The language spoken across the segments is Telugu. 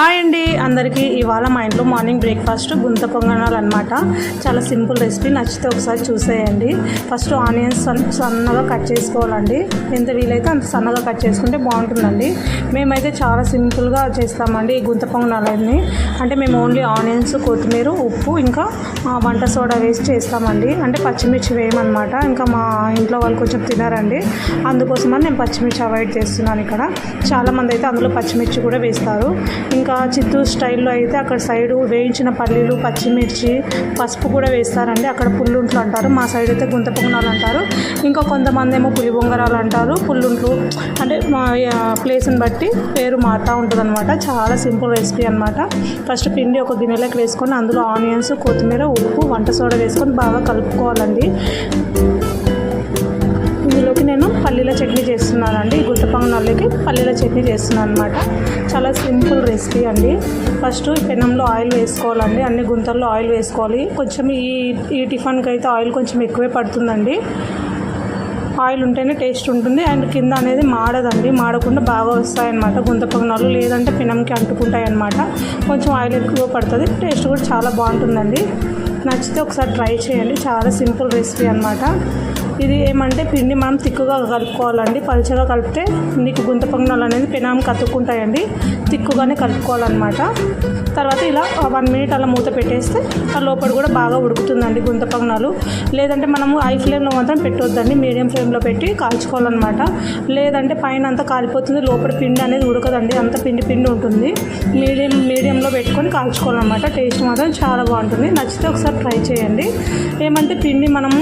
హాయ్ అండి అందరికీ. ఇవాళ మా ఇంట్లో మార్నింగ్ బ్రేక్ఫాస్ట్ గుంత పొంగనాలు అనమాట చాలా సింపుల్ రెసిపీ నచ్చితే ఒకసారి చూసేయండి. ఫస్ట్ ఆనియన్స్ సన్- సన్నగా కట్ చేసుకోవాలండి. ఎంత వీలైతే అంత సన్నగా కట్ చేసుకుంటే బాగుంటుందండి. మేమైతే చాలా సింపుల్గా చేస్తామండి ఈ గుంత పొంగనాలన్నీ. అంటే మేము ఓన్లీ ఆనియన్స్ కొత్తిమీర ఉప్పు ఇంకా వంట సోడా వేసి చేస్తామండి. అంటే పచ్చిమిర్చి వేయమన్నమాట. ఇంకా మా ఇంట్లో వాళ్ళు కొంచెం తినారండి. అందుకోసమని నేను పచ్చిమిర్చి అవాయిడ్ చేస్తున్నాను ఇక్కడ. చాలామంది అయితే అందులో పచ్చిమిర్చి కూడా వేస్తారు. ఇంకా చిత్తూరు స్టైల్లో అయితే అక్కడ సైడు వేయించిన పల్లీలు పచ్చిమిర్చి పసుపు కూడా వేస్తారండి. అక్కడ పుల్లుంట్లు అంటారు. మా సైడ్ అయితే గుంత పొంగనాలు అంటారు. ఇంకా కొంతమంది ఏమో పులి బొంగరాలు అంటారు. పుల్లుంట్లు అంటే మా ప్లేస్ని బట్టి పేరు మారుతూ ఉంటుంది అనమాట చాలా సింపుల్ రెసిపీ అనమాట ఫస్ట్ పిండి ఒక గిన్నెలోకి వేసుకొని అందులో ఆనియన్స్ కొత్తిమీర ఉప్పు వంట సోడా వేసుకొని బాగా కలుపుకోవాలండి. ఇందులోకి పల్లీల చట్నీ చేస్తున్నానండి. ఈ గుత్త పల్లీల చట్నీ చేస్తున్నాను అనమాట చాలా సింపుల్ రెసిపీ అండి. ఫస్ట్ పెనంలో ఆయిల్ వేసుకోవాలండి. అన్ని గుంతల్లో ఆయిల్ వేసుకోవాలి. కొంచెం ఈ ఈ టిఫిన్కి అయితే ఆయిల్ కొంచెం ఎక్కువే పడుతుందండి. ఆయిల్ ఉంటేనే టేస్ట్ ఉంటుంది. అండ్ కింద అనేది మాడదండి. మాడకుండా బాగా వస్తాయన్నమాట. గుంత పొంగనాలు లేదంటే పినంకి అంటుకుంటాయి అన్నమాట కొంచెం ఆయిల్ ఎక్కువ పడుతుంది. టేస్ట్ కూడా చాలా బాగుంటుందండి. నచ్చితే ఒకసారి ట్రై చేయండి. చాలా సింపుల్ రెసిపీ అన్నమాట. ఇది ఏమంటే పిండి మనం తిక్కుగా కలుపుకోవాలండి. పలుచగా కలిపితే నీకు గుంత పొంగనాలు అనేది పెనాం కత్తుకుంటాయండి తిక్కుగానే కలుపుకోవాలన్నమాట. తర్వాత ఇలా వన్ మినిట్ అలా మూత పెట్టేస్తే ఆ లోపల కూడా బాగా ఉడుకుతుందండి గుంత పొంగనాలు. లేదంటే మనము హై ఫ్లేమ్లో మాత్రం పెట్టొద్దండి. మీడియం ఫ్లేమ్లో పెట్టి కాల్చుకోవాలన్నమాట. లేదంటే పైన అంతా కాలిపోతుంది. లోపల పిండి అనేది ఉడకదండి. అంత పిండి పిండి ఉంటుంది. మీడియం మీడియంలో పెట్టుకొని కాల్చుకోవాలన్నమాట. టేస్ట్ మాత్రం చాలా బాగుంటుంది. నచ్చితే ఒకసారి ట్రై చేయండి. ఏమంటే పిండి మనము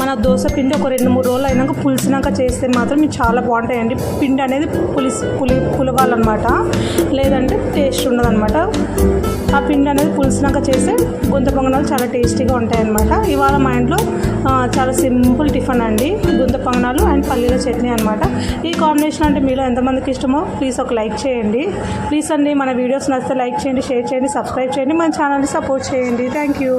మన దోశ పిండి ఒక రెండు మూడు రోజులు అయినాక పులిసినాక చేస్తే మాత్రం చాలా బాగుంటాయండి. పిండి అనేది పులిసి పులి పులవాలన్నమాట. లేదంటే టేస్ట్ ఉండదన్నమాట. ఆ పిండి అనేది పులిసినాక చేస్తే గుంత పొంగనాలు చాలా టేస్టీగా ఉంటాయన్నమాట. ఇవాళ మా ఇంట్లో చాలా సింపుల్ టిఫిన్ అండి. గుంత పొంగనాలు అండ్ పల్లీల చట్నీ అనమాట ఈ కాంబినేషన్ అంటే మీలో ఎంతమందికి ఇష్టమో ప్లీజ్ ఒక లైక్ చేయండి. ప్లీజ్ అండి మన వీడియోస్ నచ్చితే లైక్ చేయండి షేర్ చేయండి సబ్స్క్రైబ్ చేయండి మన ఛానల్ని సపోర్ట్ చేయండి. Thank you.